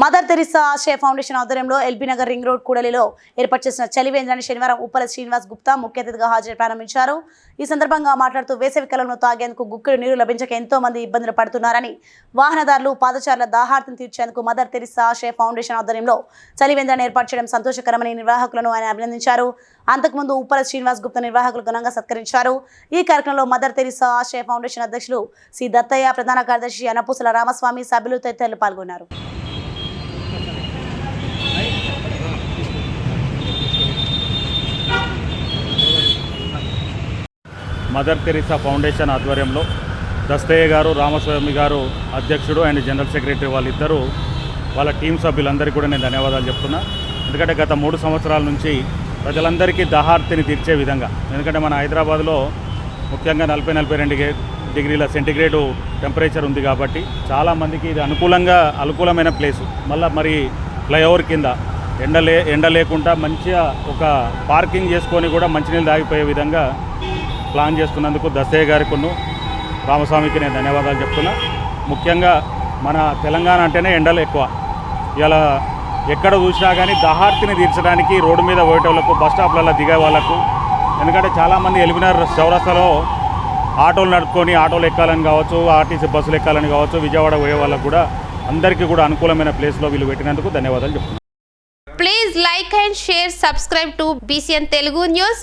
Mother Teresa Ashaya foundation ఆధ్వర్యంలో L B Nagar ring road కూడలిలో ఏర్పాటు చేసిన చలివేంద్రాన్ని శనివారం ఉప్పల శ్రీనివాస్ గుప్తా ముఖ్య అతిథిగా హాజరు ప్రారంభించారు. ఈ సందర్భంగా మాట్లాడుతూ వేసవి కాలంలో తాగేందుకు గుక్కెడు నీరు లభించక ఎంతో మంది ఇబ్బందులు పడుతున్నారని వాహనదారులు పాదచారుల దాహార్థం తీర్చేందుకు మదర్ తెరిసా ఆశయ ఫౌండేషన్ ఆధ్వర్యంలో చలివేంద్రాన్ని ఏర్పాటు చేయడం సంతోషకరమని నిర్వాహకులను ఆయన అభినందించారు. అంతకుముందు ఉప్పల శ్రీనివాస్ గుప్తా నిర్వాహకులు ఘనంగా సత్కరించారు. ఈ కార్యక్రమంలో మదర్ తెరిసా ఆశయ ఫౌండేషన్ అధ్యక్షులు సి. దత్తయ్య ప్రధాన కార్యదర్శి అనపూసల రామస్వామి సభ్యులు తదితరులు పాల్గొన్నారు. మదర్ తెరిసా ఫౌండేషన్ ఆధ్వర్యంలో దస్తయ్య గారు రామస్వామి గారు అధ్యక్షుడు అండ్ జనరల్ సెక్రటరీ వాళ్ళిద్దరూ వాళ్ళ టీం సభ్యులందరికీ కూడా నేను ధన్యవాదాలు చెప్తున్నా. ఎందుకంటే గత మూడు సంవత్సరాల నుంచి ప్రజలందరికీ దహార్తిని తీర్చే విధంగా ఎందుకంటే మన హైదరాబాద్లో ముఖ్యంగా నలభై నలభై రెండు డిగ్రీల సెంటిగ్రేడు టెంపరేచర్ ఉంది కాబట్టి చాలామందికి ఇది అనుకూలంగా అనుకూలమైన ప్లేసు. మళ్ళీ మరి ఫ్లైఓవర్ కింద ఎండ లే ఎండ లేకుండా మంచిగా ఒక పార్కింగ్ చేసుకొని కూడా మంచినీళ్ళు తాగిపోయే విధంగా ప్లాన్ చేస్తున్నందుకు దసయ్య గారికును రామస్వామికి నేను ధన్యవాదాలు చెప్తున్నా. ముఖ్యంగా మన తెలంగాణ అంటేనే ఎండలు ఎక్కువ. ఇలా ఎక్కడ చూసినా కానీ దహార్తిని తీర్చడానికి రోడ్డు మీద పోయేటోళ్ళకు బస్ స్టాప్లలో దిగే వాళ్ళకు ఎందుకంటే చాలామంది ఎలిమినార్ చౌరస్తాలో ఆటోలు నడుపుకొని ఆటోలు ఎక్కాలని కావచ్చు ఆర్టీసీ బస్సులు ఎక్కాలని కావచ్చు విజయవాడ పోయే వాళ్ళకు కూడా అందరికీ కూడా అనుకూలమైన ప్లేస్లో వీళ్ళు పెట్టినందుకు ధన్యవాదాలు చెప్తున్నాను. Please like and share subscribe to BCN Telugu news